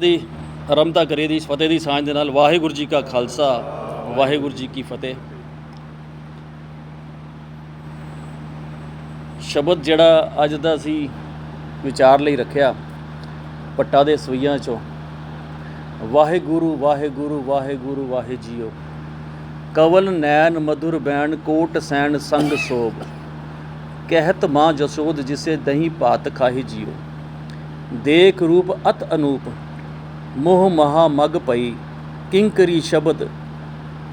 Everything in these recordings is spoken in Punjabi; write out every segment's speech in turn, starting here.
ਦੀ ਆਰੰਭਤਾ ਕਰੇ ਦੀ ਇਸ ਫਤਿਹ ਦੀ ਸਾਂਝ ਦੇ ਨਾਲ ਵਾਹਿਗੁਰੂ ਜੀ ਕਾ ਖਾਲਸਾ, ਵਾਹਿਗੁਰੂ ਜੀ ਕੀ ਫਤਿਹ। ਸ਼ਬਦ ਜਿਹੜਾ ਅੱਜ ਦਾ ਅਸੀਂ ਵਿਚਾਰ ਲਈ ਰੱਖਿਆ, ਪੱਟਾ ਦੇ ਸਵਈਆਂ ਚੋਂ, ਵਾਹਿਗੁਰੂ ਵਾਹਿਗੁਰੂ ਵਾਹਿਗੁਰੂ ਵਾਹਿ ਜੀਓ ਕਵਲ ਨੈਣ ਮధుਰ ਬੈਣ, ਕੋਟ ਸੈਣ ਸੰਗ ਸੋਭ। ਕਹਿਤ ਮਾਂ ਜਸੋਦ ਜਿਸੇ ਦਹੀਂ ਭਾਤ ਖਾਹੀ ਜੀਓ। ਦੇਖ ਰੂਪ ਅਤ ਅਨੂਪ ਮੋਹ ਮਹਾ ਮਗ ਪਈ ਕਿੰਕਰੀ ਸ਼ਬਦ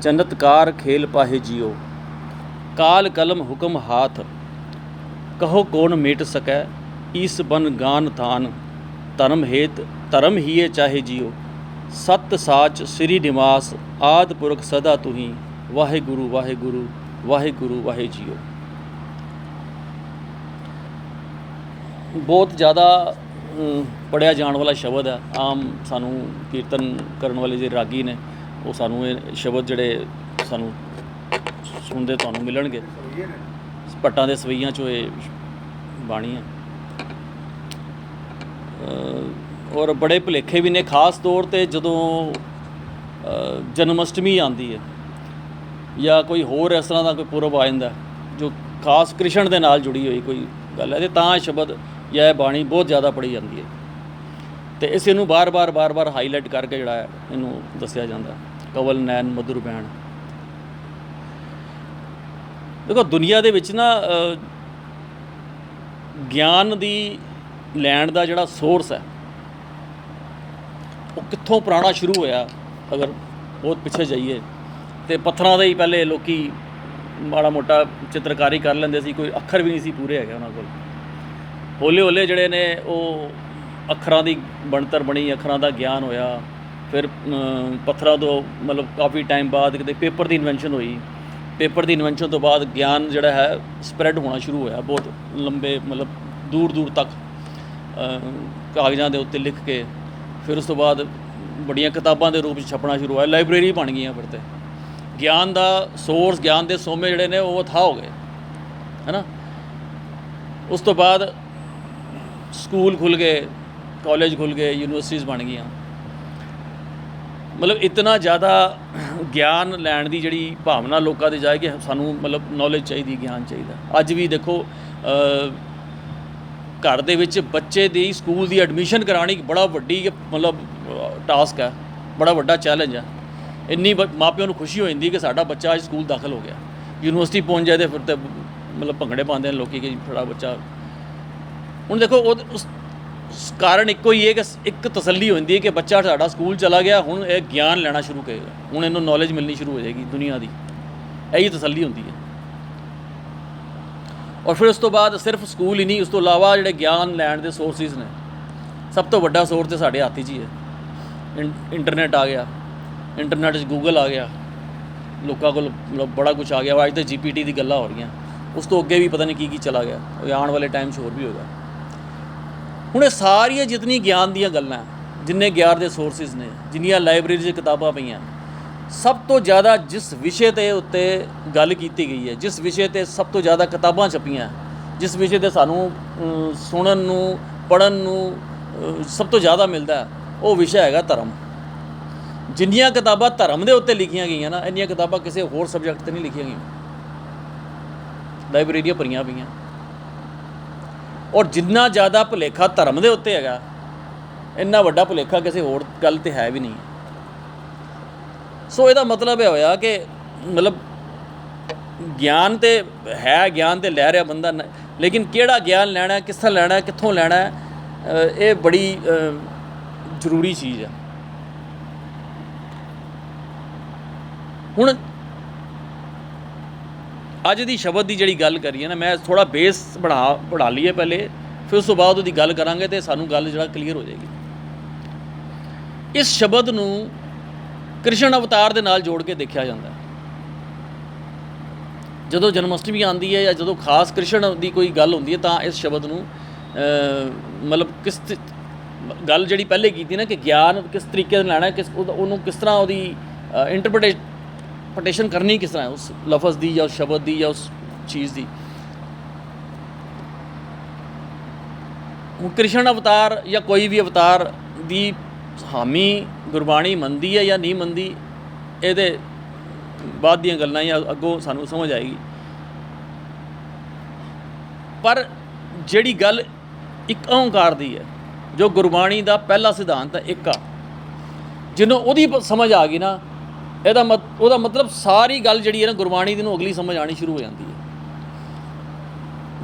ਚਨਤਕਾਰ ਖੇਲ ਪਾਹੇ ਜਿਓ। ਕਾਲ ਕਲਮ ਹੁਕਮ ਹਾਥ, ਕਹੋ ਕੌਣ ਮੇਟ ਸਕੈ, ਈਸ ਬਨ ਗਾਨ ਥਾਨ, ਧਰਮ ਹੇਤ ਧਰਮ ਹੀਏ ਚਾਹੇ ਜਿਓ। ਸਤ ਸਾਚ ਸ੍ਰੀ ਨਿਵਾਸ, ਆਦ ਪੁਰਖ ਸਦਾ ਤੁਹੀ, ਵਾਹਿਗੁਰੂ ਵਾਹਿਗੁਰੂ ਵਾਹਿਗੁਰੂ, ਵਾਹਿ ਜੀਓ। ਬਹੁਤ ਜ਼ਿਆਦਾ ਅਮ, ਪੜ੍ਹਿਆ ਜਾਣ ਵਾਲਾ ਸ਼ਬਦ ਹੈ। ਆਮ ਸਾਨੂੰ ਕੀਰਤਨ ਕਰਨ ਵਾਲੇ ਜਿਹੜੇ ਰਾਗੀ ਨੇ ਉਹ ਸਾਨੂੰ ਇਹ ਸ਼ਬਦ ਜਿਹੜੇ ਸਾਨੂੰ ਸੁਣਦੇ ਤੁਹਾਨੂੰ ਮਿਲਣਗੇ। ਪੱਟਾਂ ਦੇ ਸਵਈਆਂ ਚੋਂ ਇਹ ਬਾਣੀ ਹੈ। ਔਰ ਬੜੇ ਭੁਲੇਖੇ ਵੀ ਨੇ ਖਾਸ ਤੌਰ ਤੇ ਜਦੋਂ ਜਨਮ ਅਸ਼ਟਮੀ ਆਉਂਦੀ ਹੈ ਜਾਂ ਕੋਈ ਹੋਰ ਇਸ ਤਰ੍ਹਾਂ ਦਾ ਕੋਈ ਪੁਰਬ ਆ ਜਾਂਦਾ ਜੋ ਖਾਸ ਕ੍ਰਿਸ਼ਨ ਦੇ ਨਾਲ ਜੁੜੀ ਹੋਈ ਕੋਈ ਗੱਲ ਹੈ ਤੇ ਤਾਂ ਇਹ ਸ਼ਬਦ ਜਾਂ ਇਹ ਬਾਣੀ ਬਹੁਤ ਜ਼ਿਆਦਾ ਪੜ੍ਹੀ ਜਾਂਦੀ ਹੈ। ਤੇ ਇਸ ਨੂੰ ਬਾਰ-ਬਾਰ ਬਾਰ-ਬਾਰ ਹਾਈਲਾਈਟ ਕਰਕੇ ਜਿਹੜਾ ਹੈ, ਇਹਨੂੰ ਦੱਸਿਆ ਜਾਂਦਾ। ਕਵਲ ਨੈਣ ਮధుਰ ਬੈਣ ਦੇਖੋ, ਦੁਨੀਆ ਦੇ ਵਿੱਚ ਨਾ ਗਿਆਨ ਦੀ ਲੈਣ ਦਾ ਜਿਹੜਾ ਸੋਰਸ ਹੈ, ਉਹ ਕਿੱਥੋਂ ਪੁਰਾਣਾ ਸ਼ੁਰੂ ਹੋਇਆ, ਅਗਰ ਬਹੁਤ ਪਿੱਛੇ ਜਾਈਏ। ਤੇ ਪੱਥਰਾਂ ਦੇ ਹੀ ਪਹਿਲੇ ਲੋਕੀ ਮਾੜਾ ਮੋਟਾ ਚਿੱਤਰਕਾਰੀ ਕਰ ਲੈਂਦੇ ਸੀ, ਕੋਈ ਅੱਖਰ ਵੀ ਨਹੀਂ ਸੀ ਪੂਰੇ ਹੈਗੇ ਉਹਨਾਂ ਕੋਲ। ਹੌਲੇ ਹੌਲੇ ਜਿਹੜੇ ਨੇ ਉਹ ਅੱਖਰਾਂ ਦੀ ਬਣਤਰ ਬਣੀ, ਅੱਖਰਾਂ ਦਾ ਗਿਆਨ ਹੋਇਆ। ਫਿਰ ਪੱਥਰਾਂ ਤੋਂ ਮਤਲਬ ਕਾਫੀ ਟਾਈਮ ਬਾਅਦ ਕਿਤੇ ਪੇਪਰ ਦੀ ਇਨਵੈਂਸ਼ਨ ਹੋਈ। ਪੇਪਰ ਦੀ ਇਨਵੈਂਸ਼ਨ ਤੋਂ ਬਾਅਦ ਗਿਆਨ ਜਿਹੜਾ ਹੈ ਸਪਰੈਡ ਹੋਣਾ ਸ਼ੁਰੂ ਹੋਇਆ ਬਹੁਤ ਲੰਬੇ, ਮਤਲਬ ਦੂਰ ਦੂਰ ਤੱਕ। ਕਾਗਜ਼ਾਂ ਦੇ ਉੱਤੇ ਲਿਖ ਕੇ। ਫਿਰ ਉਸ ਤੋਂ ਬਾਅਦ ਬੜੀਆਂ ਕਿਤਾਬਾਂ ਦੇ ਰੂਪ 'ਚ ਛਪਣਾ ਸ਼ੁਰੂ ਹੋਇਆ। ਲਾਇਬ੍ਰੇਰੀ ਬਣ ਗਈਆਂ ਫਿਰ ਤੇ। ਗਿਆਨ ਦਾ ਸੋਰਸ ਗਿਆਨ ਦੇ ਸੋਮੇ ਜਿਹੜੇ ਨੇ ਉਹ ਥਾ ਹੋ ਗਏ। ਹੈਨਾ? ਉਸ ਤੋਂ ਬਾਅਦ ਸਕੂਲ ਖੁੱਲ ਗਏ, ਕਾਲਜ ਖੁੱਲ ਗਏ ਯੂਨੀਵਰਸਿਟੀਆਂ ਬਣ ਗਈਆਂ। ਮਤਲਬ ਇਤਨਾ ਜ਼ਿਆਦਾ ਗਿਆਨ ਲੈਣ ਦੀ ਜਿਹੜੀ ਭਾਵਨਾ ਲੋਕਾਂ ਦੇ ਜਾਏ ਕਿ ਸਾਨੂੰ ਮਤਲਬ ਨੌਲੇਜ ਚਾਹੀਦੀ, ਗਿਆਨ ਚਾਹੀਦਾ। ਅੱਜ ਵੀ ਦੇਖੋ ਘਰ ਦੇ ਵਿੱਚ ਬੱਚੇ ਦੀ ਸਕੂਲ ਦੀ ਐਡਮਿਸ਼ਨ ਕਰਾਣੀ ਬੜਾ ਵੱਡੀ ਮਤਲਬ ਟਾਸਕ ਹੈ। ਬੜਾ ਵੱਡਾ ਚੈਲੰਜ ਹੈ। ਇੰਨੀ ਬ- ਮਾਪਿਆਂ ਨੂੰ ਖੁਸ਼ੀ ਹੋ ਜਾਂਦੀ ਕਿ ਸਾਡਾ ਬੱਚਾ ਅੱਜ ਸਕੂਲ ਦਾਖਲ ਹੋ ਗਿਆ। ਯੂਨੀਵਰਸਿਟੀ ਪਹੁੰਚ ਜਾਏ ਤੇ ਫਿਰ ਤੇ ਮਤਲਬ ਭੰਗੜੇ ਪਾਉਂਦੇ ਨੇ ਲੋਕੀ ਕਿ ਸਾਡਾ ਬੱਚਾ ਹੁਣ ਦੇਖੋ ਉਹ ਉਸ ਕਾਰਨ ਇੱਕੋ ਹੀ ਹੈ ਕਿ ਇੱਕ ਤਸੱਲੀ ਹੋ ਜਾਂਦੀ ਹੈ ਕਿ ਬੱਚਾ ਸਾਡਾ ਸਕੂਲ ਚਲਾ ਗਿਆ ਹੁਣ ਇਹ ਗਿਆਨ ਲੈਣਾ ਸ਼ੁਰੂ ਕਰੇਗਾ। ਹੁਣ ਇਹਨੂੰ ਨੌਲੇਜ ਮਿਲਣੀ ਸ਼ੁਰੂ ਹੋ ਜਾਏਗੀ ਦੁਨੀਆ ਦੀ। ਇਹੀ ਤਸੱਲੀ ਹੁੰਦੀ ਹੈ। ਔਰ ਫਿਰ ਉਸ ਤੋਂ ਬਾਅਦ ਸਿਰਫ ਸਕੂਲ ਹੀ ਨਹੀਂ ਉਸ ਤੋਂ ਇਲਾਵਾ ਜਿਹੜੇ ਗਿਆਨ ਲੈਣ ਦੇ ਸੋਰਸਿਸ ਨੇ ਸਭ ਤੋਂ ਵੱਡਾ ਸੋਰਸ ਤੇ ਸਾਡੇ ਹੱਥ 'ਚ ਹੀ। ਹੈ ਇੰ- ਇੰਟਰਨੈਟ ਆ ਗਿਆ। ਇੰਟਰਨੈਟ 'ਚ ਗੂਗਲ ਆ ਗਿਆ। ਲੋਕਾਂ ਕੋਲ ਮਤਲਬ ਬੜਾ ਕੁਝ ਆ ਗਿਆ। ਵਾ, ਅੱਜ ਤੇ ਜੀਪੀਟੀ ਦੀ ਗੱਲਾਂ ਹੋ ਰਹੀਆਂ। ਉਸ ਤੋਂ ਅੱਗੇ ਵੀ ਪਤਾ ਨਹੀਂ ਕੀ ਕੀ ਚਲਾ ਗਿਆ। ਆਉਣ ਵਾਲੇ ਟਾਈਮ 'ਚ ਹੋਰ ਵੀ ਹੋਗਾ ਹੁਣ ਇਹ ਸਾਰੀਆਂ ਜਿਤਨੀ ਗਿਆਨ ਦੀਆਂ ਗੱਲਾਂ ਜਿੰਨੇ ਗਿਆਨ ਦੇ ਸੋਰਸਿਸ ਨੇ, ਜਿੰਨੀਆਂ ਲਾਇਬ੍ਰੇਰੀ 'ਚ ਕਿਤਾਬਾਂ ਪਈਆਂ, ਸਭ ਤੋਂ ਜ਼ਿਆਦਾ ਜਿਸ ਵਿਸ਼ੇ ਤੇ ਉੱਤੇ ਗੱਲ ਕੀਤੀ ਗਈ ਹੈ, ਜਿਸ ਵਿਸ਼ੇ ਤੇ ਸਭ ਤੋਂ ਜ਼ਿਆਦਾ ਕਿਤਾਬਾਂ ਛਪੀਆਂ, ਜਿਸ ਵਿਸ਼ੇ ਤੇ ਸਾਨੂੰ ਸੁਣਨ ਨੂੰ ਪੜਨ ਨੂੰ ਸਭ ਤੋਂ ਜ਼ਿਆਦਾ ਮਿਲਦਾ ਉਹ ਵਿਸ਼ਾ ਹੈਗਾ ਧਰਮ। ਜਿੰਨੀਆਂ ਕਿਤਾਬਾਂ ਧਰਮ ਦੇ ਉੱਤੇ ਲਿਖੀਆਂ ਗਈਆਂ ਨਾ, ਇੰਨੀਆਂ ਕਿਤਾਬਾਂ ਕਿਸੇ ਹੋਰ ਸਬਜੈਕਟ ਤੇ ਨਹੀਂ ਲਿਖੀਆਂ ਗਈਆਂ। ਲਾਇਬ੍ਰੇਰੀਆਂ ਭਰੀਆਂ ਪਈਆਂ। ਔਰ ਜਿੰਨਾ ਜ਼ਿਆਦਾ ਭੁਲੇਖਾ ਧਰਮ ਦੇ ਉੱਤੇ ਹੈਗਾ, ਇੰਨਾ ਵੱਡਾ ਭੁਲੇਖਾ ਕਿਸੇ ਹੋਰ ਗੱਲ ਤੇ ਹੈ ਵੀ ਨਹੀਂ। ਸੋ ਇਹਦਾ ਮਤਲਬ ਇਹ ਹੋਇਆ ਕਿ ਮਤਲਬ ਗਿਆਨ ਤੇ ਹੈ, ਗਿਆਨ ਤੇ ਲੈ ਰਿਹਾ ਬੰਦਾ ਲੇਕਿਨ ਕਿਹੜਾ ਗਿਆਨ ਲੈਣਾ, ਕਿਸ ਤਰ੍ਹਾਂ ਲੈਣਾ, ਕਿੱਥੋਂ ਲੈਣਾ ਇਹ ਬੜੀ ਜ਼ਰੂਰੀ ਚੀਜ਼ ਹੈ ਹੁਣ ਅੱਜ ਦੀ ਸ਼ਬਦ ਦੀ ਜਿਹੜੀ ਗੱਲ ਕਰੀਏ ਨਾ, ਮੈਂ ਥੋੜਾ ਬੇਸ ਬਣਾ ਬਣਾ ਲਈਏ ਪਹਿਲੇ, ਫਿਰ ਉਸ ਤੋਂ ਬਾਅਦ ਉਹਦੀ ਗੱਲ ਕਰਾਂਗੇ ਤੇ ਸਾਨੂੰ ਗੱਲ ਜਿਹੜਾ ਕਲੀਅਰ ਹੋ ਜਾਏਗੀ। ਇਸ ਸ਼ਬਦ ਨੂੰ ਕ੍ਰਿਸ਼ਨ ਅਵਤਾਰ ਦੇ ਨਾਲ ਜੋੜ ਕੇ ਦੇਖਿਆ ਜਾਂਦਾ ਹੈ। ਜਦੋਂ ਜਨਮ ਅਸ਼ਟਮੀ ਆਉਂਦੀ ਹੈ ਜਾਂ ਜਦੋਂ ਖਾਸ ਕ੍ਰਿਸ਼ਨ ਦੀ ਕੋਈ ਗੱਲ ਹੁੰਦੀ ਹੈ, ਤਾਂ ਇਸ ਸ਼ਬਦ ਨੂੰ ਮਤਲਬ ਕਿਸ ਗੱਲ ਜਿਹੜੀ ਪਹਿਲੇ ਕੀਤੀ ਨਾ ਕਿ ਗਿਆਨ ਕਿਸ ਤਰੀਕੇ ਨਾਲ ਲੈਣਾ ਕਿਸ ਉਹਨੂੰ ਕਿਸ ਤਰ੍ਹਾਂ ਉਹਦੀ ਇੰਟਰਪ੍ਰੀਟੇਸ਼ਨ ਕਰਨੀ ਕਿਸ ਤਰ੍ਹਾਂ ਹੈ ਉਸ ਲਫ਼ਜ਼ ਦੀ ਜਾਂ ਉਸ ਸ਼ਬਦ ਦੀ ਜਾਂ ਉਸ ਚੀਜ਼ ਦੀ ਹੁਣ ਕ੍ਰਿਸ਼ਨ ਅਵਤਾਰ ਜਾਂ ਕੋਈ ਵੀ ਅਵਤਾਰ ਦੀ ਹਾਮੀ ਗੁਰਬਾਣੀ ਮੰਨਦੀ ਹੈ ਜਾਂ ਨਹੀਂ ਮੰਨਦੀ ਇਹਦੇ ਬਾਅਦ ਦੀਆਂ ਗੱਲਾਂ ਜਾਂ ਅੱਗੋਂ ਸਾਨੂੰ ਸਮਝ ਆਏਗੀ ਪਰ ਜਿਹੜੀ ਗੱਲ ਇੱਕ ਓੰਕਾਰ ਦੀ ਹੈ ਜੋ ਗੁਰਬਾਣੀ ਦਾ ਪਹਿਲਾ ਸਿਧਾਂਤ ਹੈ ਇੱਕ ਆ ਜਿਹਨੂੰ ਉਹਦੀ ਸਮਝ ਆ ਗਈ ਨਾ ਇਹਦਾ ਮਤ, ਉਹਦਾ ਮਤਲਬ ਸਾਰੀ ਗੱਲ ਜਿਹੜੀ ਹੈ ਨਾ ਗੁਰਬਾਣੀ ਦੀ ਨੂੰ ਅਗਲੀ ਸਮਝ ਆਣੀ ਸ਼ੁਰੂ ਹੋ ਜਾਂਦੀ ਹੈ।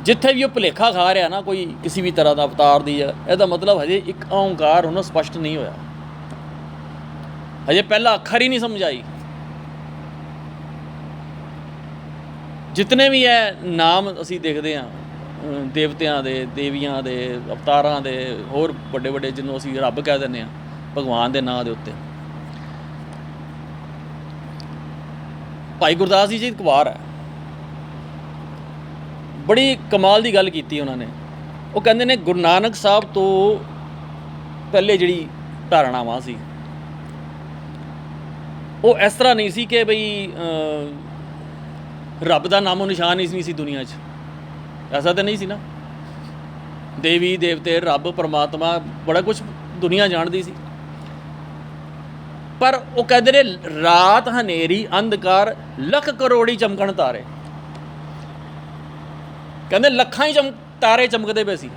ਜਿੱਥੇ ਵੀ ਉਹ ਭੁਲੇਖਾ ਖਾ ਰਿਹਾ ਨਾ ਕੋਈ ਕਿਸੇ ਵੀ ਤਰ੍ਹਾਂ ਦਾ ਅਵਤਾਰ ਦੀ ਹੈ ਇਹਦਾ ਮਤਲਬ ਹਜੇ ਇੱਕ ਓੰਕਾਰ ਉਹਨੂੰ ਸਪਸ਼ਟ ਨਹੀਂ ਹੋਇਆ। ਹਜੇ ਪਹਿਲਾ ਅੱਖਰ ਹੀ ਨਹੀਂ ਸਮਝ ਆਈ। ਜਿਤਨੇ ਵੀ ਹੈ ਨਾਮ ਅਸੀਂ ਦੇਖਦੇ ਹਾਂ ਦੇਵਤਿਆਂ ਦੇ, ਦੇਵੀਆਂ ਦੇ, ਅਵਤਾਰਾਂ ਦੇ, ਹੋਰ ਵੱਡੇ ਵੱਡੇ ਜਿਹਨੂੰ ਅਸੀਂ ਰੱਬ ਕਹਿ ਦਿੰਦੇ ਹਾਂ, ਭਗਵਾਨ ਦੇ ਨਾਂ ਦੇ ਉੱਤੇ। ਭਾਈ ਗੁਰਦਾਸ ਜੀ ਜੀ ਇੱਕ ਹੈ। ਬੜੀ ਕਮਾਲ ਦੀ ਗੱਲ ਕੀਤੀ ਉਹਨਾਂ ਨੇ। ਉਹ ਕਹਿੰਦੇ ਨੇ, ਗੁਰੂ ਨਾਨਕ ਸਾਹਿਬ ਤੋਂ ਪਹਿਲੇ ਜਿਹੜੀ ਧਾਰਨਾਵਾਂ ਸੀ, ਉਹ ਇਸ ਤਰ੍ਹਾਂ ਨਹੀਂ ਸੀ ਕਿ ਬਈ ਰੱਬ ਦਾ ਨਾਮੋ ਨਿਸ਼ਾਨ ਹੀ ਨਹੀਂ ਸੀ ਦੁਨੀਆ 'ਚ। ਐਸਾ ਤਾਂ ਨਹੀਂ ਸੀ ਨਾ। ਦੇਵੀ, ਦੇਵਤੇ, ਰੱਬ, ਪਰਮਾਤਮਾ, ਬੜਾ ਕੁਝ ਦੁਨੀਆ ਜਾਣਦੀ ਸੀ। ਪਰ ਉਹ ਕਹਿੰਦੇ ਨੇ, ਰਾਤ ਹਨੇਰੀ, ਅੰਧਕਾਰ, ਲੱਖ ਕਰੋੜੀ ਚਮਕਣ ਤਾਰੇ। ਕਹਿੰਦੇ ਲੱਖਾਂ ਹੀ ਚਮ, ਤਾਰੇ ਚਮਕਦੇ ਪਏ ਸੀ।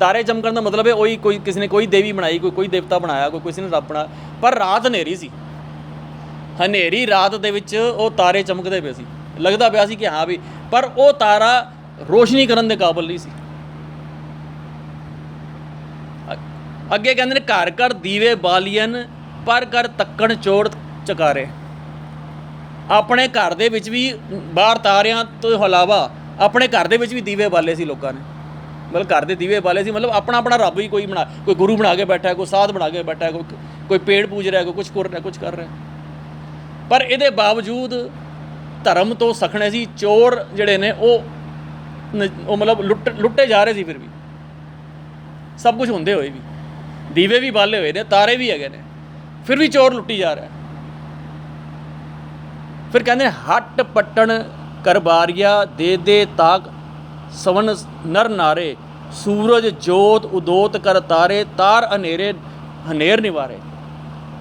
ਤਾਰੇ ਚਮਕਣ ਦਾ ਮਤਲਬ ਹੈ ਉਹੀ ਕੋਈ, ਕਿਸੇ ਨੇ ਕੋਈ ਦੇਵੀ ਬਣਾਈ, ਕੋਈ ਕੋਈ ਦੇਵਤਾ ਬਣਾਇਆ, ਕੋਈ ਕਿਸੇ ਨੇ ਰੱਬ ਬਣਾਇਆ, ਪਰ ਰਾਤ ਹਨੇਰੀ ਸੀ। ਹਨੇਰੀ ਰਾਤ ਦੇ ਵਿੱਚ ਉਹ ਤਾਰੇ ਚਮਕਦੇ ਪਏ ਸੀ। ਲੱਗਦਾ ਪਿਆ ਸੀ ਕਿ ਹਾਂ ਵੀ, ਪਰ ਉਹ ਤਾਰਾ ਰੋਸ਼ਨੀ ਕਰਨ ਦੇ ਕਾਬਿਲ ਨਹੀਂ ਸੀ। ਅੱਗੇ ਕਹਿੰਦੇ ਨੇ ਘਰ ਘਰ ਦੀਵੇ ਬਾਲੀਅਨ ਪਰ ਘਰ ਤੱਕਣ ਚੋੜ ਚਕਾਰੇ। ਆਪਣੇ ਘਰ ਦੇ ਵਿੱਚ ਵੀ ਬਾਹਰ ਤਾਰਿਆਂ ਤੋਂ ਇਲਾਵਾ ਆਪਣੇ ਘਰ ਦੇ ਵਿੱਚ ਵੀ ਦੀਵੇ ਬਾਲੇ ਸੀ ਲੋਕਾਂ ਨੇ। ਮਤਲਬ ਘਰ ਦੇ ਦੀਵੇ ਬਾਲੇ ਸੀ, ਮਤਲਬ ਆਪਣਾ ਆਪਣਾ ਰੱਬ ਹੀ ਕੋਈ ਬਣਾ, ਕੋਈ ਗੁਰੂ ਬਣਾ ਕੇ ਬੈਠਾ ਹੈ, ਕੋਈ ਸਾਧ ਬਣਾ ਕੇ ਬੈਠਾ ਹੈ, ਕੋਈ ਕੋਈ ਪੇੜ ਪੂਜ ਰਿਹਾ, ਕੋਈ ਕੁਝ ਕਰ ਰਿਹਾ ਕੁਝ ਕਰ ਰਿਹਾ। ਪਰ ਇਹਦੇ ਬਾਵਜੂਦ ਧਰਮ ਤੋਂ ਸਖਣੇ ਸੀ, ਚੋਰ ਜਿਹੜੇ ਨੇ ਉਹ ਨ- ਉਹ ਮਤਲਬ ਲੁੱਟ, ਲੁੱਟੇ ਜਾ ਰਹੇ ਸੀ ਫਿਰ ਵੀ। ਸਭ ਕੁਝ ਹੁੰਦੇ ਹੋਏ ਵੀ। ਦੀਵੇ ਵੀ ਬਾਲੇ ਹੋਏ ਨੇ, ਤਾਰੇ ਵੀ ਹੈਗੇ ਨੇ। ਫਿਰ ਵੀ ਚੋਰ ਲੁੱਟੀ ਜਾ ਰਿਹਾ। ਫਿਰ ਕਹਿੰਦੇ, ਹੱਟ ਪੱਟਣ ਕਰਬਾਰੀਆ, ਦੇ ਦੇ ਤਾਕ, ਸਵਨ ਨਰ ਨਾਰੇ, ਸੂਰਜ ਜੋਤ ਉਦੋਤ ਕਰ ਤਾਰੇ, ਤਾਰ ਹਨੇਰੇ, ਹਨੇਰ ਨਿਵਾਰੇ।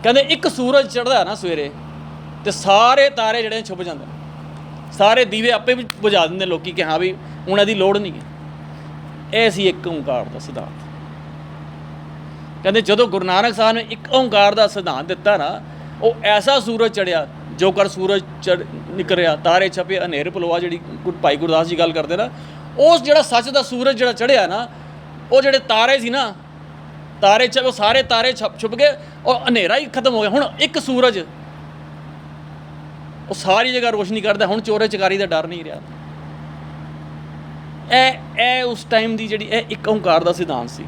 ਕਹਿੰਦੇ, ਇੱਕ ਸੂਰਜ ਚੜਦਾ ਨਾ ਸਵੇਰੇ, ਤੇ ਸਾਰੇ ਤਾਰੇ ਜਿਹੜੇ ਨੇ ਛੁਪ ਜਾਂਦੇ ਨੇ। ਸਾਰੇ ਦੀਵੇ ਆਪੇ ਵੀ ਬੁਝਾ ਦਿੰਦੇ ਲੋਕੀ ਕਿ ਹਾਂ ਵੀ ਉਹਨਾਂ ਦੀ ਲੋੜ ਨਹੀਂ ਹੈ। ਇਹ ਸੀ ਇੱਕ ਓੰਕਾਰ ਦਾ ਸਿਧਾਂਤ। ਕਹਿੰਦੇ ਜਦੋਂ ਗੁਰੂ ਨਾਨਕ ਸਾਹਿਬ ਨੇ ਇੱਕ ਓੰਕਾਰ ਦਾ ਸਿਧਾਂਤ ਦਿੱਤਾ ਨਾ, ਉਹ ਐਸਾ ਸੂਰਜ ਚੜਿਆ ਜੋ ਕਰ ਸੂਰਜ ਚੜ ਨਿਕਰਿਆ, ਤਾਰੇ ਛਪੇ, ਹਨੇਰ ਪਲਵਾ ਜਿਹੜੀ ਗੁਰ- ਭਾਈ ਗੁਰਦਾਸ ਜੀ ਗੱਲ ਕਰਦੇ ਨਾ, ਉਸ ਜਿਹੜਾ ਸੱਚ ਦਾ ਸੂਰਜ ਜਿਹੜਾ ਚੜਿਆ ਨਾ, ਉਹ ਜਿਹੜੇ ਤਾਰੇ ਸੀ ਨਾ, ਤਾਰੇ ਚ ਉਹ ਸਾਰੇ ਤਾਰੇ ਛਪ, ਛੁਪ ਗਏ ਔਰ ਹਨੇਰਾ ਹੀ ਖਤਮ ਹੋ ਗਿਆ। ਹੁਣ ਇੱਕ ਸੂਰਜ, ਉਹ ਸਾਰੀ ਜਗ੍ਹਾ ਰੋਸ਼ਨੀ ਕਰਦਾ, ਹੁਣ ਚੋਰੇ ਚਕਾਰੀ ਦਾ ਡਰ ਨਹੀਂ ਰਿਹਾ। ਇਹ ਇਹ ਉਸ ਟਾਈਮ ਦੀ ਜਿਹੜੀ, ਇਹ ਇੱਕ ਓੰਕਾਰ ਦਾ ਸਿਧਾਂਤ ਸੀ।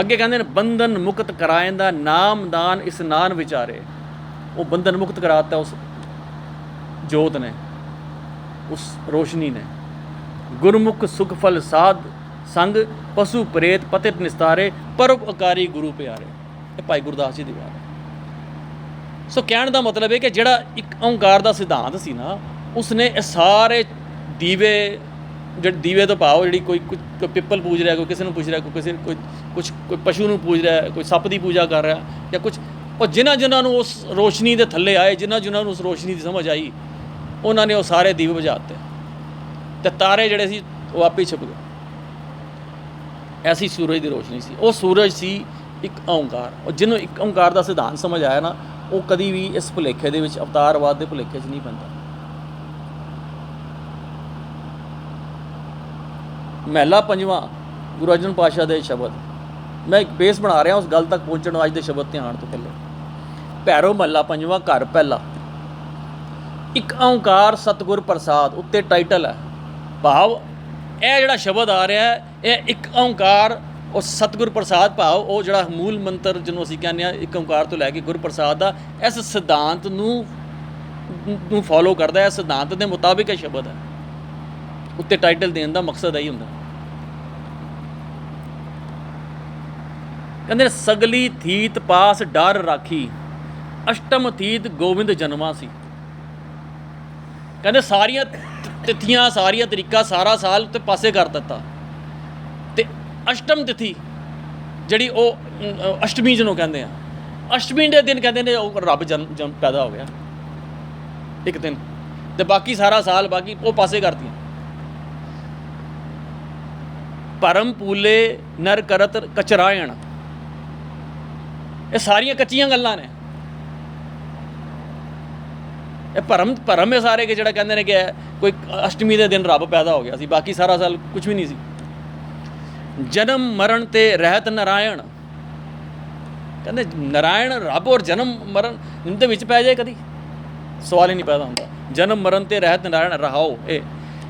ਅੱਗੇ ਕਹਿੰਦੇ ਨੇ, ਬੰਧਨ ਮੁਕਤ ਕਰਾਇੰਦਾ ਨਾਮ ਦਾਨ ਇਸਨਾਨ ਵਿਚਾਰੇ। ਉਹ ਬੰਧਨ ਮੁਕਤ ਕਰਾਤਾ ਉਸ ਜੋਤ ਨੇ, ਉਸ ਰੋਸ਼ਨੀ ਨੇ। ਗੁਰਮੁਖ ਸੁਖ ਫਲ ਸਾਧ ਸੰਗ ਪਸ਼ੂ ਪ੍ਰੇਤ ਪਤਿਤ ਨਿਸਤਾਰੇ, ਪਰਉਪਕਾਰੀ ਗੁਰੂ ਪਿਆਰੇ। ਇਹ ਭਾਈ ਗੁਰਦਾਸ ਜੀ ਦੀ ਬਾਤ ਹੈ। ਸੋ ਕਹਿਣ ਦਾ ਮਤਲਬ ਹੈ ਕਿ ਜਿਹੜਾ ਇੱਕ ਓੰਕਾਰ ਦਾ ਸਿਧਾਂਤ ਸੀ ਨਾ, ਉਸਨੇ ਇਹ ਸਾਰੇ ਦੀਵੇ ਜਿਹੜੇ ਦੀਵੇ ਤੋਂ ਭਾਵ ਜਿਹੜੀ ਕੋਈ ਕੋਈ ਪਿੱਪਲ ਪੂਜ ਰਿਹਾ, ਕੋਈ ਕਿਸੇ ਨੂੰ ਪੁੱਛ ਰਿਹਾ, ਕੋਈ ਕਿਸੇ, ਕੋਈ ਕੁਝ ਕੋਈ ਪਸ਼ੂ ਨੂੰ ਪੂਜ ਰਿਹਾ, ਕੋਈ ਸੱਪ ਦੀ ਪੂਜਾ ਕਰ ਰਿਹਾ ਜਾਂ ਕੁਝ ਉਹ ਜਿਨ੍ਹਾਂ ਜਿਨ੍ਹਾਂ ਨੂੰ ਉਸ ਰੋਸ਼ਨੀ ਦੇ ਥੱਲੇ ਆਏ, ਜਿਨ੍ਹਾਂ ਜਿਨ੍ਹਾਂ ਨੂੰ ਉਸ ਰੋਸ਼ਨੀ ਦੀ ਸਮਝ ਆਈ, ਉਹਨਾਂ ਨੇ ਉਹ ਸਾਰੇ ਦੀਵੇ ਬੁਝਾ ਦਿੱਤੇ ਤੇ ਤਾਰੇ ਜਿਹੜੇ ਸੀ, ਉਹ ਆਪੇ ਹੀ ਛਿਪ ਗਏ। ਐਸੀ ਸੂਰਜ ਦੀ ਰੋਸ਼ਨੀ ਸੀ। ਉਹ ਸੂਰਜ ਸੀ ਇੱਕ ਓੰਕਾਰ। ਉਹ ਜਿਹਨੂੰ ਇੱਕ ਓੰਕਾਰ ਦਾ ਸਿਧਾਂਤ ਸਮਝ ਆਇਆ ਨਾ, ਉਹ ਕਦੀ ਵੀ ਇਸ ਭੁਲੇਖੇ ਦੇ ਵਿੱਚ, ਅਵਤਾਰਵਾਦ ਦੇ ਭੁਲੇਖੇ 'ਚ ਨਹੀਂ ਪੈਂਦਾ। ਮਹਿਲਾ ਪੰਜਵਾਂ, ਗੁਰੂ ਅਰਜਨ ਪਾਸ਼ਾ ਦੇ ਸ਼ਬਦ। ਮੈਂ ਇੱਕ ਬੇਸ ਬਣਾ ਰਿਹਾ ਉਸ ਗੱਲ ਤੱਕ ਪਹੁੰਚਣ ਨੂੰ ਅੱਜ ਦੇ ਸ਼ਬਦ ਤੇ ਆਉਣ ਤੋਂ ਪਹਿਲੇ ਭੈਰੋ ਮਹੱਲਾ ਪੰਜਵਾਂ, ਘਰ ਪਹਿਲਾ। ਇੱਕ ਓੰਕਾਰ ਸਤਿਗੁਰ ਪ੍ਰਸਾਦ, ਉੱਤੇ ਟਾਈਟਲ ਹੈ। ਭਾਵ, ਇਹ ਜਿਹੜਾ ਸ਼ਬਦ ਆ ਰਿਹਾ ਹੈ, ਇਹ ਇੱਕ ਓੰਕਾਰ, ਉਹ ਸਤਿਗੁਰ ਪ੍ਰਸਾਦ ਭਾਵ, ਉਹ ਜਿਹੜਾ ਮੂਲ ਮੰਤਰ ਜਿਹਨੂੰ ਅਸੀਂ ਕਹਿੰਦੇ ਆ ਇੱਕ ਓੰਕਾਰ ਤੋਂ ਲੈ ਕੇ ਗੁਰ ਪ੍ਰਸਾਦ ਦਾ, ਇਸ ਸਿਧਾਂਤ ਨੂੰ ਨੂੰ ਫੋਲੋ ਕਰਦਾ ਹੈ, ਇਸ ਸਿਧਾਂਤ ਦੇ ਮੁਤਾਬਿਕ ਇਹ ਸ਼ਬਦ ਹੈ। ਉੱਤੇ ਟਾਈਟਲ ਦੇਣ ਦਾ ਮਕਸਦ ਇਹੀ ਹੁੰਦਾ। ਕਹਿੰਦੇ ਸਗਲੀ ਥੀਤ ਪਾਸ ਡਰ ਰਾਖੀ, ਅਸ਼ਟਮ ਥੀਤ ਗੋਬਿੰਦ ਜਨਮਾ ਸੀ। ਕਹਿੰਦੇ ਸਾਰੀਆਂ ਤਿਥੀਆਂ, ਸਾਰੀਆਂ ਤਰੀਕਾ, ਸਾਰਾ ਸਾਲ ਤੇ ਪਾਸੇ ਕਰ ਦਿੱਤਾ। ਤੇ ਅਸ਼ਟਮ ਤਿਥੀ ਜਿਹੜੀ ਉਹ ਅਸ਼ਟਮੀ ਜਿਹਨੂੰ ਕਹਿੰਦੇ ਆ, ਅਸ਼ਟਮੀ ਦੇ ਦਿਨ ਕਹਿੰਦੇ ਨੇ ਉਹ ਰੱਬ ਜਨਮ ਜਨਮ ਪੈਦਾ ਹੋ ਗਿਆ। ਇੱਕ ਦਿਨ। ਤੇ ਬਾਕੀ ਸਾਰਾ ਸਾਲ ਬਾਕੀ ਉਹ ਪਾਸੇ ਕਰਤੀਆਂ। ਭਰਮ ਪੂਲੇ ਨਰ ਕਰਤ ਕਚਰਾਇਣ। ਇਹ ਸਾਰੀਆਂ ਕੱਚੀਆਂ ਗੱਲਾਂ ਨੇ। ਇਹ ਭਰਮ ਭਰਮ ਹੈ ਸਾਰੇ ਕਿ ਜਿਹੜਾ ਕਹਿੰਦੇ ਨੇ ਕਿ ਕੋਈ ਅਸ਼ਟਮੀ ਦੇ ਦਿਨ ਰੱਬ ਪੈਦਾ ਹੋ ਗਿਆ ਸੀ, ਬਾਕੀ ਸਾਰਾ ਸਾਲ ਕੁਝ ਵੀ ਨਹੀਂ ਸੀ। ਜਨਮ ਮਰਨ ਤੇ ਰਹਿਤ ਨਰਾਇਣ। ਕਹਿੰਦੇ ਨਰਾਇਣ ਰੱਬ ਔਰ ਜਨਮ ਮਰਨ, ਇਹਨਾਂ ਦੇ ਵਿੱਚ ਪੈ ਜਾਏ ਕਦੀ। ਸਵਾਲ ਹੀ ਨਹੀਂ ਪੈਦਾ ਹੁੰਦਾ। ਜਨਮ ਮਰਨ ਤੇ ਰਹਿਤ ਨਰਾਇਣ, ਰਹਾਓ, ਇਹ।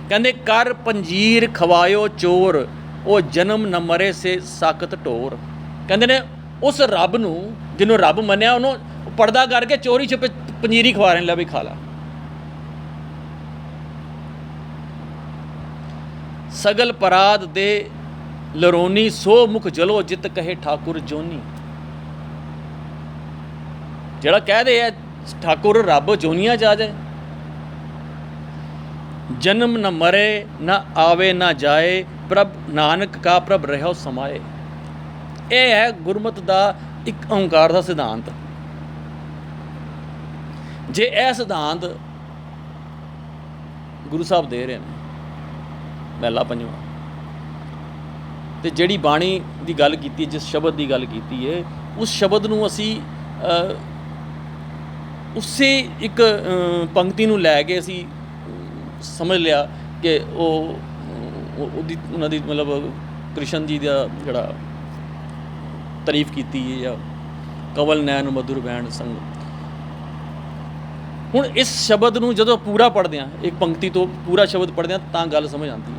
ਕਹਿੰਦੇ, ਕਰ ਪੰਜੀਰ ਖਵਾਇਓ ਚੋਰ ਉਹ ਜਨਮ ਨ ਮਰੇ ਸੇ ਸਾਕਤ ਢੋਰ ਕਹਿੰਦੇ ਨੇ, ਉਸ ਰੱਬ ਨੂੰ ਜਿਹਨੂੰ ਰੱਬ ਮੰਨਿਆ, ਉਹਨੂੰ ਪਰਦਾ ਕਰਕੇ ਚੋਰੀ ਛੁਪੇ ਪੰਜੀਰੀ ਖਵਾ ਰਹੇ ਲੈ ਵੀ ਖਾ ਲਾ। ਸਗਲ ਪਰਾਦ ਦੇ ਲਰੋਨੀ ਸੋ ਮੁਖ ਜਲੋ ਜਿਤ ਕਹੇ ਠਾਕੁਰ ਜੋਨੀ। ਜਿਹੜਾ ਕਹਦੇ ਆ, ਠਾਕੁਰ ਰੱਬ ਜੋਨੀਆਂ ਚ ਜਾਏ। ਜਨਮ ਨ ਮਰੇ, ਨ ਆਵੇ ਨ ਜਾਏ ਪ੍ਰਭ ਨਾਨਕ ਕਾ ਪ੍ਰਭ ਰਹਿਓ ਸਮਾਏ। ਇਹ ਹੈ ਗੁਰਮਤ ਦਾ ਇੱਕ ਓੰਕਾਰ ਦਾ ਸਿਧਾਂਤ। ਜੇ ਇਹ ਸਿਧਾਂਤ ਗੁਰੂ ਸਾਹਿਬ ਦੇ ਰਹੇ ਨੇ, ਮਹਿਲਾ ਪੰਜਵਾਂ, ਤੇ ਜਿਹੜੀ ਬਾਣੀ ਦੀ ਗੱਲ ਕੀਤੀ ਜਿਸ ਸ਼ਬਦ ਦੀ ਗੱਲ ਕੀਤੀ ਹੈ, ਉਸ ਸ਼ਬਦ ਨੂੰ ਅਸੀਂ ਉਸੇ ਇੱਕ ਪੰਕਤੀ ਨੂੰ ਲੈ ਕੇ ਅਸੀਂ ਸਮਝ ਲਿਆ ਕਿ ਉਹ- ਉਹਦੀ ਉਹਨਾਂ ਦੀ ਮਤਲਬ ਕ੍ਰਿਸ਼ਨ ਜੀ ਦਾ ਜਿਹੜਾ ਤਾਰੀਫ ਕੀਤੀ ਹੈ ਜਾਂ ਕਵਲ ਨੈਣ ਮਧੁਰ ਬੈਣ ਸੰਗ। ਹੁਣ ਇਸ ਸ਼ਬਦ ਨੂੰ ਜਦੋਂ ਪੂਰਾ ਪੜ੍ਹਦੇ ਆ ਇੱਕ ਪੰਕਤੀ ਤੋਂ ਪੂਰਾ ਸ਼ਬਦ ਪੜ੍ਹਦੇ ਆ ਤਾਂ ਗੱਲ ਸਮਝ ਆਉਂਦੀ ਹੈ।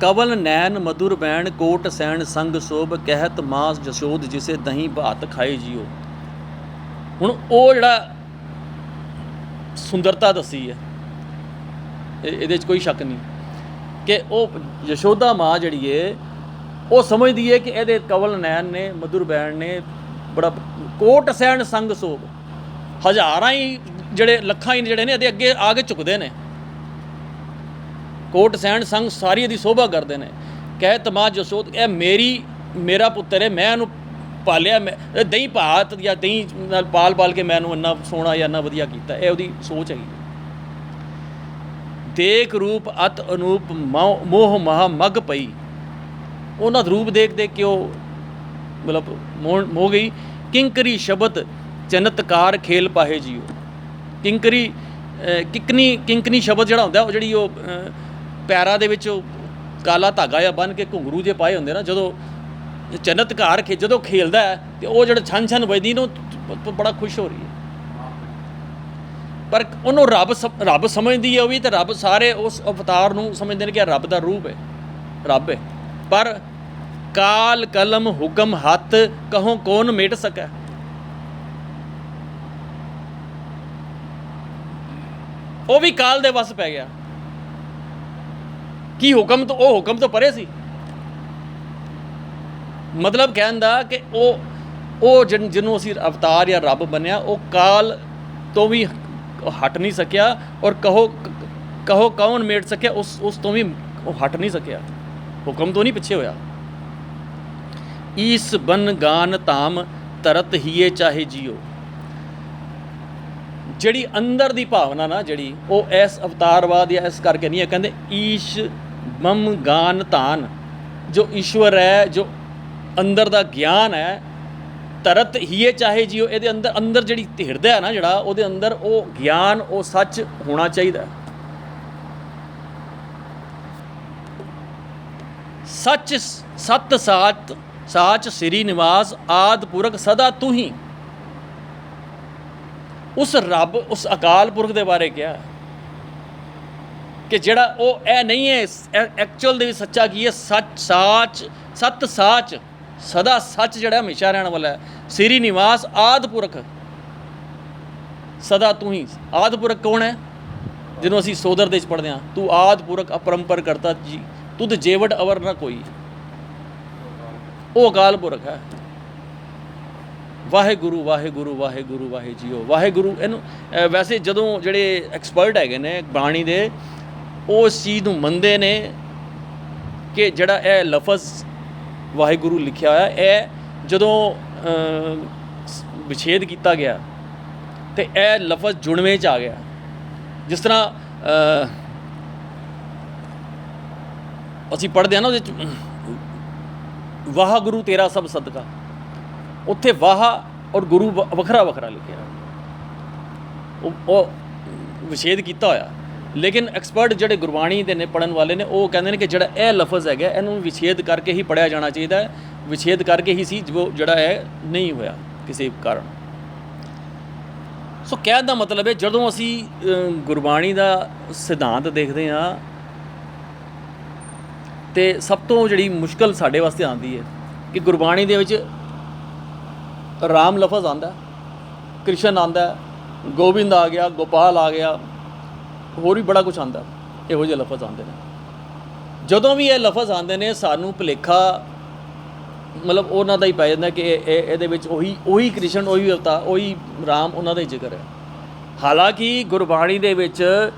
ਕਵਲ ਨੈਣ ਮధుਰ ਬੈਣ ਕੋਟ ਸੈਣ ਸੰਗ ਸੋਭ ਕਹਿਤ ਮਾਸ ਜਸੋਦ ਜਿਸੇ ਦਹੀਂ ਭਾਤ ਖਾਏ ਜੀਓ। ਹੁਣ ਉਹ ਜਿਹੜਾ ਸੁੰਦਰਤਾ ਦੱਸੀ ਹੈ। ਇਹਦੇ 'ਚ ਕੋਈ ਸ਼ੱਕ ਨਹੀਂ। ਕਿ ਉਹ ਯਸ਼ੋਦਾ ਮਾਂ ਜਿਹੜੀ ਏ, ਉਹ ਸਮਝਦੀ ਏ ਕਿ ਇਹਦੇ ਕਵਲ ਨੈਣ ਨੇ ਮధుਰ ਬੈਣ ਨੇ, ਬੜਾ ਕੋਟ ਸੈਣ ਸੰਗ ਸੋਭ ਹਜ਼ਾਰਾਂ ਹੀ ਜਿਹੜੇ, ਲੱਖਾਂ ਹੀ ਜਿਹੜੇ ਨੇ, ਇਹਦੇ ਅੱਗੇ ਆ ਕੇ ਝੁਕਦੇ ਨੇ। ਕੋਟ ਸੈਣ ਸੰਗ ਸਾਰੀ ਇਹਦੀ ਸੋਭਾ ਕਰਦੇ ਨੇ। ਕਹਿ ਤਮਾ ਜਸੋਦ ਇਹ ਮੇਰੀ, ਮੇਰਾ ਪੁੱਤਰ ਹੈ ਮੈਂ ਇਹਨੂੰ ਪਾਲਿਆ ਮੈਂ ਦਹੀਂ ਭਾਤ ਜਾਂ ਦਹੀਂ ਨਾਲ ਪਾਲ ਪਾਲ ਕੇ ਮੈਨੂੰ ਇੰਨਾ ਸੋਹਣਾ ਜਾਂ ਇੰਨਾ ਵਧੀਆ ਕੀਤਾ, ਇਹ ਉਹਦੀ ਸੋਚ ਹੈਗੀ। ਦੇਖ ਰੂਪ ਅਤ ਅਨੂਪ ਮੋਹ ਮੋਹ ਮਹਾ ਮਗ ਪਈ। ਉਹਨਾਂ ਦਾ ਰੂਪ ਦੇਖ ਦੇਖ ਕੇ ਉਹ ਮਤਲਬ ਮੋਹ ਮੋ ਗਈ। ਕਿੰਕਰੀ ਸ਼ਬਦ ਚਨਤਕਾਰ ਖੇਲ ਪਾਹੇ ਜੀਓ। ਕਿੰਕਰੀ ਕਿਕਨੀ ਕਿੰਕਨੀ ਸ਼ਬਦ ਜਿਹੜਾ ਹੁੰਦਾ, ਉਹ ਜਿਹੜੀ ਉਹ ਪੈਰਾਂ ਦੇ ਵਿੱਚ ਕਾਲਾ ਧਾਗਾ ਜਾਂ ਬੰਨ ਕੇ ਘੁੰਗਰੂ ਜੇ ਪਾਏ ਹੁੰਦੇ ਨਾ, ਜਦੋਂ ਚਨਤਕਾਰ ਖੇ ਜਦੋਂ ਖੇਲਦਾ ਹੈ, ਤੇ ਉਹ ਜਿਹੜਾ ਛਨ ਛਨ ਵੱਜਦੀ ਨੂੰ ਬੜਾ ਖੁਸ਼ ਹੋ ਰਹੀ ਹੈ। ਪਰ ਉਹਨੂੰ ਰੱਬ ਰੱਬ ਸਮਝਦੀ ਹੈ ਉਹ ਵੀ, ਤੇ ਰੱਬ ਸਾਰੇ ਉਸ ਅਵਤਾਰ ਨੂੰ ਸਮਝਦੇ ਨੇ ਕਿ ਰੱਬ ਦਾ ਰੂਪ ਹੈ। ਰੱਬ ਹੈ। ਪਰ ਕਾਲ, ਕਲਮ, ਹੁਕਮ, ਹੱਥ, ਕਹੋ ਕੌਣ ਮਿਟ ਸਕੈ? ਉਹ ਵੀ ਕਾਲ ਦੇ ਵਸ ਪੈ ਗਿਆ। ਕੀ ਹੁਕਮ ਤੋਂ ਉਹ ਹੁਕਮ ਤੋਂ ਪਰੇ ਸੀ? ਮਤਲਬ ਕਹਿਣ ਦਾ ਕਿ ਉਹ ਉਹ ਜਿਨ- ਜਿਹਨੂੰ ਅਸੀਂ ਅਵਤਾਰ ਜਾਂ ਰੱਬ ਬਣਿਆ ਉਹ ਕਾਲ ਤੋਂ ਵੀ ਹਟ ਨਹੀਂ ਸਕਿਆ ਔਰ ਕਹੋ ਕਹੋ ਕੌਣ ਮੇਟ ਸਕਿਆ, ਉਸ ਉਸ ਤੋਂ ਵੀ ਉਹ ਹਟ ਨਹੀਂ ਸਕਿਆ। ਹੁਕਮ ਤੋਂ ਨਹੀਂ ਪਿੱਛੇ ਹੋਇਆ। ਈਸ ਬਨ ਗਾਨ ਧਾਮ ਤਰਤ ਹੀਏ ਚਾਹੇ ਜੀਓ। ਜਿਹੜੀ ਅੰਦਰ ਦੀ ਭਾਵਨਾ ਨਾ ਜਿਹੜੀ, ਉਹ ਇਸ ਅਵਤਾਰਵਾਦ ਜਾਂ ਇਸ ਕਰਕੇ ਨਹੀਂ ਹੈ। ਕਹਿੰਦੇ ਈਸ਼ ਮਮ ਗਾਨ ਧਾਨ, ਜੋ ਈਸ਼ਵਰ ਹੈ, ਜੋ ਅੰਦਰ ਦਾ ਗਿਆਨ ਹੈ, ਤਰਤ ਹੀਏ ਚਾਹੇ ਜੀਓ ਇਹਦੇ ਅੰਦਰ ਅੰਦਰ ਜਿਹੜੀ ਹਿਰਦਾ ਹੈ ਨਾ ਜਿਹੜਾ, ਉਹਦੇ ਅੰਦਰ ਉਹ ਗਿਆਨ, ਉਹ ਸੱਚ ਹੋਣਾ ਚਾਹੀਦਾ ਸੱਚ, ਸਤ ਸਾਚ ਸਾਚ ਸ੍ਰੀ ਨਿਵਾਸ, ਆਦ ਪੁਰਖ ਸਦਾ ਤੂੰ ਹੀ। ਉਸ ਰੱਬ, ਉਸ ਅਕਾਲ ਪੁਰਖ ਦੇ ਬਾਰੇ ਕਿਹਾ ਕਿ ਜਿਹੜਾ ਉਹ ਇਹ ਨਹੀਂ ਹੈ ਐਕਚੁਅਲ ਦੇ ਵਿੱਚ ਸੱਚਾ ਕੀ ਹੈ? ਸੱਚ, ਸਾਚ, ਸਤ ਸਾਚ। ਸਦਾ ਸੱਚ ਜਿਹੜਾ ਹਮੇਸ਼ਾ ਰਹਿਣ ਵਾਲਾ ਹੈ। ਸ੍ਰੀ ਨਿਵਾਸ ਆਦ ਪੁਰਖ ਸਦਾ ਤੂੰ ਹੀ ਆਦ ਪੁਰਖ ਕੌਣ ਹੈ? ਜਿਹਨੂੰ ਅਸੀਂ ਸੋਦਰ ਦੇ ਵਿੱਚ ਪੜ੍ਹਦੇ ਹਾਂ। ਤੂੰ ਆਦ ਪੁਰਖ ਅਪਰੰਪਰ ਕਰਤਾ ਜੀ। ਤੁਧ ਜੇਵਟ ਅਵਰ ਨਾ ਕੋਈ। ਉਹ ਅਕਾਲ ਪੁਰਖ ਹੈ। ਵਾਹਿਗੁਰੂ ਵਾਹਿਗੁਰੂ ਵਾਹਿਗੁਰੂ ਵਾਹਿ ਜੀਓ ਵਾਹਿਗੁਰੂ, ਇਹਨੂੰ ਵੈਸੇ ਜਦੋਂ ਜਿਹੜੇ ਐਕਸਪਰਟ ਹੈਗੇ ਨੇ ਬਾਣੀ ਦੇ, ਉਹ ਇਸ ਚੀਜ਼ ਨੂੰ ਮੰਨਦੇ ਨੇ ਕਿ ਜਿਹੜਾ ਇਹ ਲਫ਼ਜ਼ ਵਾਹਿਗੁਰੂ ਲਿਖਿਆ ਹੋਇਆ, ਇਹ ਜਦੋਂ ਵਿਛੇਦ ਕੀਤਾ ਗਿਆ ਤੇ ਇਹ ਲਫ਼ਜ਼ ਜੁੜਵੇਂ ਚ ਆ ਗਿਆ। ਜਿਸ ਤਰ੍ਹਾਂ ਅਸੀਂ ਪੜ੍ਹਦੇ ਆ ਨਾ ਉਹਦੇ ਚ ਵਾਹਿਗੁਰੂ ਤੇਰਾ ਸਭ ਸਦਕਾ। ਉੱਥੇ ਵਾਹ ਔਰ ਗੁਰੂ ਵ- ਵੱਖਰਾ ਵੱਖਰਾ ਲਿਖਿਆ ਉਹ ਵਿਛੇਦ ਕੀਤਾ ਹੋਇਆ। ਲੇਕਿਨ ਐਕਸਪਰਟ ਜਿਹੜੇ ਗੁਰਬਾਣੀ ਦੇ ਨੇ ਪੜਨ ਵਾਲੇ ਨੇ, ਉਹ ਕਹਿੰਦੇ ਨੇ ਕਿ ਜਿਹੜਾ ਇਹ ਲਫ਼ਜ਼ ਹੈਗਾ, ਇਹਨੂੰ ਵਿਛੇਦ ਕਰਕੇ ਹੀ ਪੜਿਆ ਜਾਣਾ ਚਾਹੀਦਾ ਹੈ। ਵਿਛੇਦ ਕਰਕੇ ਹੀ ਸੀ ਜੋ ਜਿਹੜਾ ਹੈ, ਨਹੀਂ ਹੋਇਆ ਕਿਸੇ ਕਾਰਨ। ਸੋ ਕਹਿਣ ਦਾ ਮਤਲਬ ਹੈ, ਜਦੋਂ ਅਸੀਂ ਗੁਰਬਾਣੀ ਦਾ ਸਿਧਾਂਤ ਦੇਖਦੇ ਹਾਂ, ਤੇ ਸਭ ਤੋਂ ਜਿਹੜੀ ਮੁਸ਼ਕਲ ਸਾਡੇ ਵਾਸਤੇ ਆਉਂਦੀ ਹੈ ਕਿ ਗੁਰਬਾਣੀ ਦੇ ਵਿੱਚ ਰਾਮ ਲਫ਼ਜ਼ ਆਂਦਾ ਕ੍ਰਿਸ਼ਨ ਆਂਦਾ ਗੋਬਿੰਦ ਆ ਗਿਆ, ਗੋਪਾਲ ਆ ਗਿਆ ਹੋਰ ਵੀ ਬੜਾ ਕੁਝ ਆਂਦਾ ਇਹੋ ਜਿਹੇ ਲਫ਼ਜ਼ ਆਉਂਦੇ ਨੇ। ਜਦੋਂ ਵੀ ਇਹ ਲਫ਼ਜ਼ ਆਉਂਦੇ ਨੇ, ਸਾਨੂੰ ਭੁਲੇਖਾ ਮਤਲਬ ਉਹਨਾਂ ਦਾ ਹੀ ਪੈ ਜਾਂਦਾ ਕਿ ਇਹ ਇਹਦੇ ਵਿੱਚ ਉਹੀ ਉਹੀ ਕ੍ਰਿਸ਼ਨ, ਉਹੀ ਅਵਤਾਰ, ਉਹੀ ਰਾਮ, ਉਹਨਾਂ ਦਾ ਹੀ ਜ਼ਿਕਰ ਹੈ। ਹਾਲਾਂਕਿ ਗੁਰਬਾਣੀ ਦੇ ਵਿੱਚ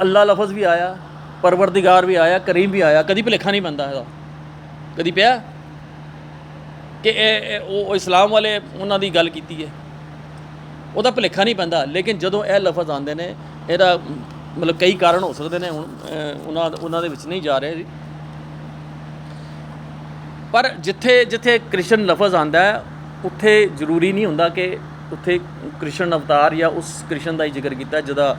ਅੱਲਾ ਲਫ਼ਜ਼ ਵੀ ਆਇਆ, ਪਰਵਰਦੀਗਾਰ ਵੀ ਆਇਆ, ਕਰੀਮ ਵੀ ਆਇਆ, ਕਦੀ ਭੁਲੇਖਾ ਨਹੀਂ ਪੈਂਦਾ ਇਹਦਾ। ਕਦੀ ਪਿਆ? ਕਿ ਇਹ, ਉਹ ਉਹ ਇਸਲਾਮ ਵਾਲੇ ਉਹਨਾਂ ਦੀ ਗੱਲ ਕੀਤੀ ਹੈ। ਉਹਦਾ ਭੁਲੇਖਾ ਨਹੀਂ ਪੈਂਦਾ, ਲੇਕਿਨ ਜਦੋਂ ਇਹ ਲਫ਼ਜ਼ ਆਉਂਦੇ ਨੇ, ਇਹਦਾ ਮਤਲਬ ਕਈ ਕਾਰਨ ਹੋ ਸਕਦੇ ਨੇ ਹੁਣ ਉਹਨਾਂ ਉਹਨਾਂ ਦੇ ਵਿੱਚ ਨਹੀਂ ਜਾ ਰਹੇ ਜੀ। ਪਰ ਜਿੱਥੇ ਜਿੱਥੇ ਕ੍ਰਿਸ਼ਨ ਲਫ਼ਜ਼ ਆਂਦਾ ਹੈ, ਉੱਥੇ ਜ਼ਰੂਰੀ ਨਹੀਂ ਹੁੰਦਾ ਕਿ ਉੱਥੇ ਕ੍ਰਿਸ਼ਨ ਅਵਤਾਰ ਜਾਂ ਉਸ ਕ੍ਰਿਸ਼ਨ ਦਾ ਹੀ ਜ਼ਿਕਰ ਕੀਤਾ ਜਿਹਦਾ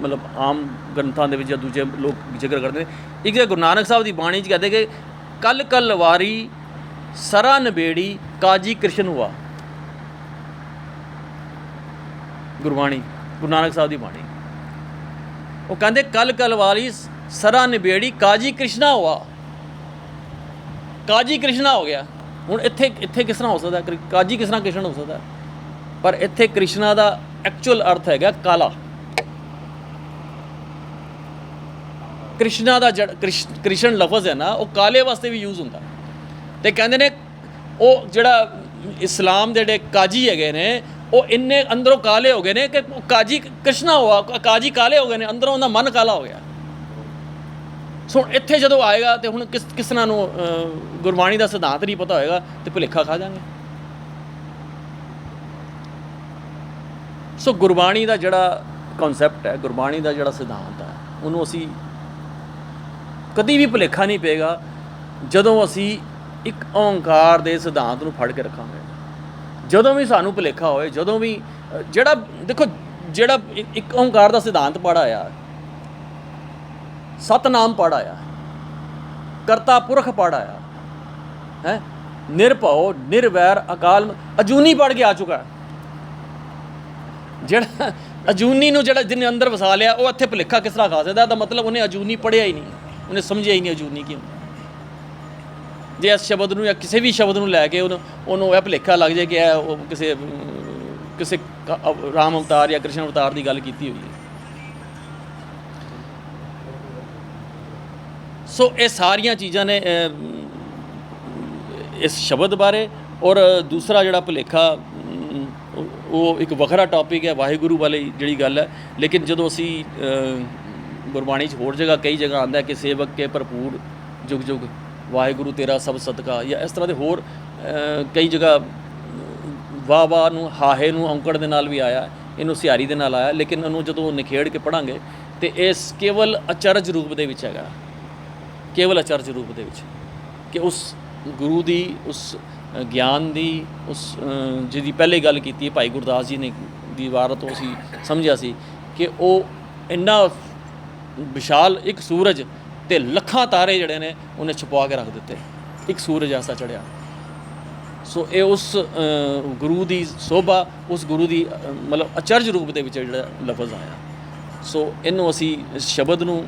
ਮਤਲਬ ਆਮ ਗ੍ਰੰਥਾਂ ਦੇ ਵਿੱਚ ਜਾਂ ਦੂਜੇ ਲੋਕ ਜ਼ਿਕਰ ਕਰਦੇ ਨੇ। ਇੱਕ ਜੇ ਗੁਰੂ ਨਾਨਕ ਸਾਹਿਬ ਦੀ ਬਾਣੀ 'ਚ ਕਹਿੰਦੇ ਕਿ ਕਲ ਕਲ ਵਾਰੀ, ਸਰਾ ਨਬੇੜੀ, ਕਾਜੀ ਕ੍ਰਿਸ਼ਨ ਹੁਆ। ਗੁਰਬਾਣੀ। ਗੁਰੂ ਨਾਨਕ ਸਾਹਿਬ ਦੀ ਬਾਣੀ। ਉਹ ਕਹਿੰਦੇ ਕਲ ਕਲ ਵਾਲੀ ਸਰਾ ਨਿਬੇੜੀ, ਕਾਜੀ ਕ੍ਰਿਸ਼ਨਾ ਹੋਆ। ਕਾਜੀ ਕ੍ਰਿਸ਼ਨਾ ਹੋ ਗਿਆ। ਹੁਣ ਇੱਥੇ ਇੱਥੇ ਕਿਸ ਤਰ੍ਹਾਂ ਹੋ ਸਕਦਾ? ਕਾਜੀ ਕਿਸ ਤਰ੍ਹਾਂ ਕ੍ਰਿਸ਼ਨ ਹੋ ਸਕਦਾ? ਪਰ ਇੱਥੇ ਕ੍ਰਿਸ਼ਨਾ ਦਾ ਐਕਚੁਅਲ ਅਰਥ ਹੈਗਾ ਕਾਲਾ। ਕ੍ਰਿਸ਼ਨਾ ਦਾ ਜਿਹੜਾ ਕ੍ਰਿਸ਼ਨ ਲਫ਼ਜ਼ ਹੈ ਨਾ, ਉਹ ਕਾਲੇ ਵਾਸਤੇ ਵੀ ਯੂਜ਼ ਹੁੰਦਾ। ਤੇ ਕਹਿੰਦੇ ਨੇ, ਉਹ ਜਿਹੜਾ ਇਸਲਾਮ ਦੇ ਜਿਹੜੇ ਕਾਜੀ ਹੈਗੇ ਨੇ ਉਹ ਇੰਨੇ ਅੰਦਰੋਂ ਕਾਲੇ ਹੋ ਗਏ ਨੇ ਕਿ ਕਾਜੀ ਕ੍ਰਿਸ਼ਨਾ ਹੋਆ, ਕਾਜੀ ਕਾਲੇ ਹੋ ਗਏ ਨੇ, ਅੰਦਰੋਂ ਉਹਦਾ ਮਨ ਕਾਲਾ ਹੋ ਗਿਆ। ਸੋ ਹੁਣ ਇੱਥੇ ਜਦੋਂ ਆਏਗਾ ਤੇ ਹੁਣ ਕਿਸ ਕਿਸ ਤਰ੍ਹਾਂ ਨੂੰ ਗੁਰਬਾਣੀ ਦਾ ਸਿਧਾਂਤ ਨਹੀਂ ਪਤਾ ਹੋਏਗਾ ਤੇ ਭੁਲੇਖਾ ਖਾ ਜਾਾਂਗੇ ਸੋ ਗੁਰਬਾਣੀ ਦਾ ਜਿਹੜਾ ਕਨਸੈਪਟ ਹੈ, ਗੁਰਬਾਣੀ ਦਾ ਜਿਹੜਾ ਸਿਧਾਂਤ ਹੈ, ਉਹਨੂੰ ਅਸੀਂ ਕਦੀ ਵੀ ਭੁਲੇਖਾ ਨਹੀਂ ਪਏਗਾ ਜਦੋਂ ਅਸੀਂ ਇੱਕ ਓੰਕਾਰ ਦੇ ਸਿਧਾਂਤ ਨੂੰ ਫੜ ਕੇ ਰੱਖਾਂਗੇ। ਜਦੋਂ ਵੀ ਸਾਨੂੰ ਭੁਲੇਖਾ ਹੋਏ ਜਦੋਂ ਵੀ, ਜਿਹੜਾ, ਦੇਖੋ, ਜਿਹੜਾ ਇੱਕ ਓੰਕਾਰ ਦਾ ਸਿਧਾਂਤ ਪੜਾਇਆ ਸਤਨਾਮ ਪੜਾਇਆ ਕਰਤਾ ਪੁਰਖ ਪੜਾਇਆ ਹੈ, ਨਿਰਭਉ, ਨਿਰਵੈਰ, ਅਕਾਲ, ਅਜੂਨੀ ਪੜ ਕੇ ਆ ਚੁੱਕਾ ਜਿਹੜਾ, ਅਜੂਨੀ ਨੂੰ ਜਿਹੜਾ ਜਿਹਨੇ ਅੰਦਰ ਵਸਾ ਲਿਆ, ਉਹ ਇੱਥੇ ਭੁਲੇਖਾ ਕਿਸ ਤਰ੍ਹਾਂ ਖਾ ਸਕਦਾ? ਦਾ ਮਤਲਬ ਉਹਨੇ ਅਜੂਨੀ ਪੜਿਆ ਹੀ ਨਹੀਂ, ਉਹਨੇ ਸਮਝਿਆ ਹੀ ਨਹੀਂ ਅਜੂਨੀ ਕੀ ਹੁੰਦਾ ਜੇ ਇਸ ਸ਼ਬਦ ਨੂੰ ਜਾਂ ਕਿਸੇ ਵੀ ਸ਼ਬਦ ਨੂੰ ਲੈ ਕੇ ਉਹਨੂੰ ਉਹਨੂੰ ਇਹ ਭੁਲੇਖਾ ਲੱਗ ਜਾਏ ਕਿ ਇਹ ਉਹ ਕਿਸੇ ਕਿਸੇ ਰਾਮ ਅਵਤਾਰ ਜਾਂ ਕ੍ਰਿਸ਼ਨ ਅਵਤਾਰ ਦੀ ਗੱਲ ਕੀਤੀ ਹੋਈ ਹੈ। ਸੋ ਇਹ ਸਾਰੀਆਂ ਚੀਜ਼ਾਂ ਨੇ ਇਸ ਸ਼ਬਦ ਬਾਰੇ ਔਰ ਦੂਸਰਾ ਜਿਹੜਾ ਭੁਲੇਖਾ ਉਹ- ਇੱਕ ਵੱਖਰਾ ਟੌਪਿਕ ਹੈ, ਵਾਹਿਗੁਰੂ ਵਾਲੀ ਜਿਹੜੀ ਗੱਲ ਹੈ। ਲੇਕਿਨ ਜਦੋਂ ਅਸੀਂ ਗੁਰਬਾਣੀ 'ਚ ਹੋਰ ਜਗ੍ਹਾ, ਕਈ ਜਗ੍ਹਾ ਆਉਂਦਾ ਕਿ ਸੇਵਕ ਕੇ ਭਰਪੂਰ ਜੁਗ ਜੁਗ ਵਾਹਿਗੁਰੂ ਤੇਰਾ ਸਭ ਸਦਕਾ ਜਾਂ ਇਸ ਤਰ੍ਹਾਂ ਦੇ ਹੋਰ ਕਈ ਜਗ੍ਹਾ ਵਾਹ ਵਾਹ ਨੂੰ, ਹਾਹੇ ਨੂੰ ਔਂਕੜ ਦੇ ਨਾਲ ਵੀ ਆਇਆ, ਇਹਨੂੰ ਸਿਹਾਰੀ ਦੇ ਨਾਲ ਆਇਆ, ਲੇਕਿਨ ਇਹਨੂੰ ਜਦੋਂ ਨਿਖੇੜ ਕੇ ਪੜਾਂਗੇ ਤੇ ਇਸ ਕੇਵਲ ਅਚਰਜ ਰੂਪ ਦੇ ਵਿੱਚ ਹੈਗਾ। ਕੇਵਲ ਅਚਰਜ ਰੂਪ ਦੇ ਵਿੱਚ ਕਿ ਉਸ ਗੁਰੂ ਦੀ, ਉਸ ਗਿਆਨ ਦੀ, ਉਸ ਜਿਹਦੀ ਪਹਿਲੇ ਗੱਲ ਕੀਤੀ ਹੈ, ਭਾਈ ਗੁਰਦਾਸ ਜੀ ਨੇ ਦੀ ਵਾਰ ਤੋਂ ਅਸੀਂ ਸਮਝਿਆ ਸੀ ਕਿ ਉਹ ਇੰਨਾ ਵਿਸ਼ਾਲ ਇੱਕ ਸੂਰਜ ਤੇ ਲੱਖਾਂ ਤਾਰੇ ਜਿਹੜੇ ਨੇ ਉਹਨੇ ਛਪਵਾ ਕੇ ਰੱਖ ਦਿੱਤੇ। ਇੱਕ ਸੂਰਜ ਐਸਾ ਚੜਿਆ। ਸੋ ਇਹ ਉਸ ਗੁਰੂ ਦੀ ਸੋਭਾ, ਉਸ ਗੁਰੂ ਦੀ ਮਤਲਬ ਅਚਰਜ ਰੂਪ ਦੇ ਵਿੱਚ ਜਿਹੜਾ ਲਫ਼ਜ਼ ਆਇਆ। ਸੋ ਇਹਨੂੰ ਅਸੀਂ ਇਸ ਸ਼ਬਦ ਨੂੰ,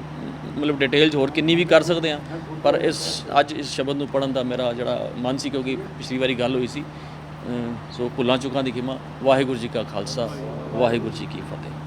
ਮਤਲਬ ਡਿਟੇਲ 'ਚ ਹੋਰ ਕਿੰਨੀ ਵੀ ਕਰ ਸਕਦੇ ਹਾਂ, ਪਰ ਇਸ, ਅੱਜ ਇਸ ਸ਼ਬਦ ਨੂੰ ਪੜਨ ਦਾ ਮੇਰਾ ਜਿਹੜਾ ਮਨ ਸੀ, ਕਿਉਂਕਿ ਪਿਛਲੀ ਵਾਰੀ ਗੱਲ ਹੋਈ ਸੀ ਸੋ ਭੁੱਲਾਂ ਚੁੱਕਾਂ ਦੀ ਖਿਮਾ। ਵਾਹਿਗੁਰੂ ਜੀ ਕਾ ਖਾਲਸਾ, ਵਾਹਿਗੁਰੂ ਜੀ ਕੀ ਫਤਿਹ।